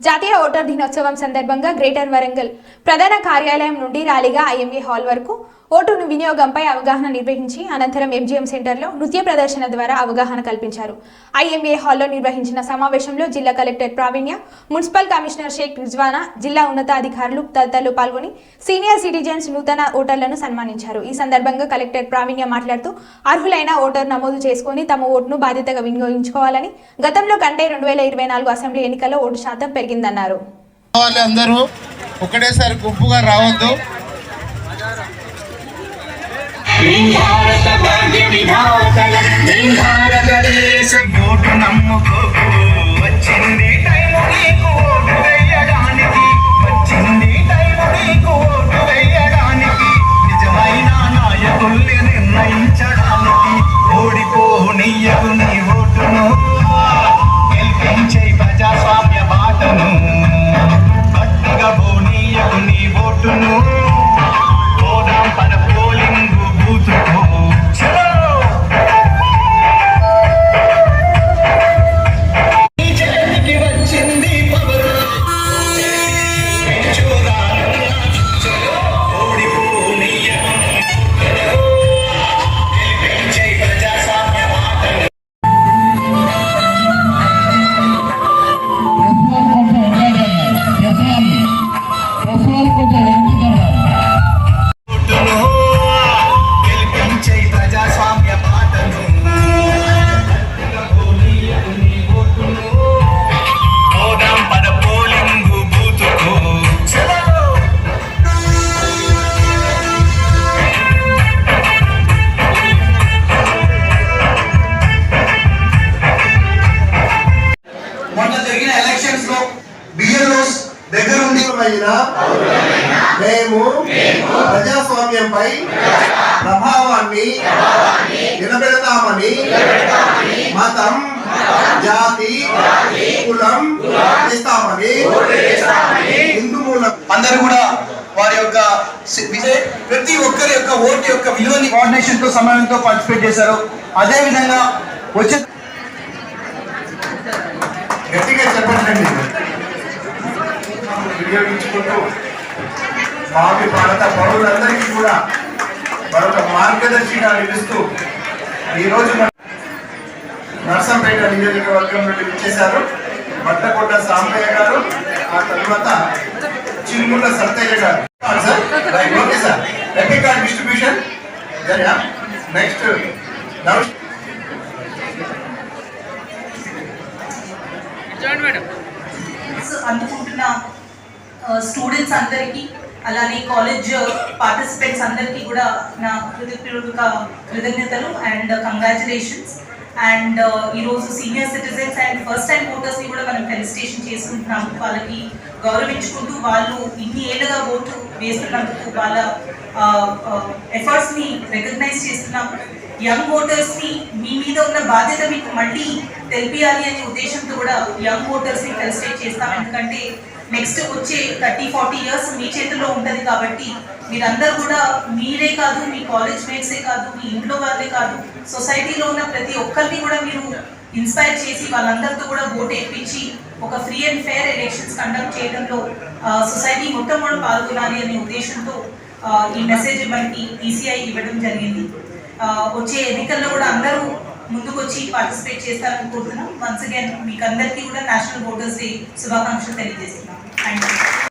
జాతీయ ఓటర్ దినోత్సవం సందర్భంగా గ్రేటర్ వరంగల్ ప్రధాన కార్యాలయం నుండి ర్యాలీగా ఐఎంఏ హాల్ వరకు ఓటును వినియోగంపై అవగాహన నిర్వహించి అనంతరం ఎంజీఎం సెంటర్లో నృత్య ప్రదర్శన ద్వారా అవగాహన కల్పించారు. ఐఎంఏ హాల్లో నిర్వహించిన సమావేశంలో జిల్లా collector Praveenya municipal commissioner Shaik Rizwana జిల్లా ఉన్నతాధికారులు తదితరులు పాల్గొని సీనియర్ సిటిజన్స్ నూతన ఓటర్లను సన్మానించారు. ఈ సందర్భంగా కలెక్టర్ ప్రావీణ్య మాట్లాడుతూ అర్హులైన ఓటర్ నమోదు చేసుకుని తమ ఓటును బాధ్యతగా వినియోగించుకోవాలని గతంలో కంటే రెండు వేల ఇరవై నాలుగు అసెంబ్లీ ఎన్నికల్లో ఓటు శాతం పెరిగిందన్నారు. ఒకటేసారి గుంపుగా రావద్దు. భారత భాగ్య విధాతలం భారతదేశం ఓటు నమ్ముకోకు. అయినా మేము ప్రజాస్వామ్యంపై ప్రభావాన్ని నిలబెడతామని మతం జాతి కులం ఇస్తామని హిందూ మూలం అందరూ కూడా వారి యొక్క ప్రతి ఒక్కరి యొక్క ఓటు యొక్క విలువని కోఆర్డినేషన్తో సమయంతో పార్టిసిపేట్ చేశారు. అదే విధంగా వచ్చే గట్టిగా చెప్పండి. వినియోగించుకుంటూ భావి భారత పౌరులందరికీ కూడా మరొక మార్గదర్శిగా నిలుస్తూ ఈరోజు నర్సంపేట నియోజకవర్గం నుండి విచ్చేశారు. బట్టకొండ సాంబయ్య గారు ఆ తర్వాత చిరుముల సత్తయ్య గారు. Sir right okay sir. EPIC card distribution. Next అందుకుంటున్న students అందరికీ అలానే కాలేజ్ పార్టిసిపెంట్స్ uh, అందరికీ కూడా నా హృదయపూర్వక కృతజ్ఞతలు అండ్ కంగ్రాచులేషన్స్ అండ్ uh, ఈరోజు senior citizens and first time ఓటర్స్ని కూడా మనం ఫెలిసిటేషన్ చేసుకుంటున్నాము. వాళ్ళకి గౌరవించుకుంటూ వాళ్ళు ఇన్ని ఏళ్ళుగా ఓటు వేస్తున్నందుకు వాళ్ళ ఎఫర్ట్స్ని రికగ్నైజ్ చేస్తున్నాము. యంగ్ ఓటర్స్ని మీ మీద ఉన్న బాధ్యత మీకు మళ్ళీ తెలిపియాలి అనే ఉద్దేశంతో కూడా యంగ్ ఓటర్స్ని ఫెలిసిటేట్ చేస్తాం. ఎందుకంటే నెక్స్ట్ వచ్చే థర్టీ ఫార్టీ ఇయర్స్ మీ చేతిలో ఉంటుంది కాబట్టి మీరందరూ కూడా మీరే కాదు మీ కాలేజ్ మేట్సే కాదు మీ ఇంట్లో వాళ్ళే కాదు సొసైటీలో ఉన్న ప్రతి ఒక్కరిని కూడా మీరు ఇన్స్పైర్ చేసి వాళ్ళందరితో కూడా ఓటు ఎప్పించి ఒక free and fair elections conduct చేయడంలో సొసైటీ మొత్తం కూడా పాల్గొనాలి అనే ఉద్దేశంతో ఈ మెసేజ్ మనకి ఈసీఐ ఇవ్వడం జరిగింది. వచ్చే ఎన్నికల్లో కూడా అందరూ ముందుకొచ్చి పార్టిసిపేట్ చేస్తారని కోరుతున్నాం వన్స్ అగైన్ మీకు అందరికీ కూడా నేషనల్ ఓటర్స్ డే శుభాకాంక్షలు తెలియజేస్తున్నాం. Thank you.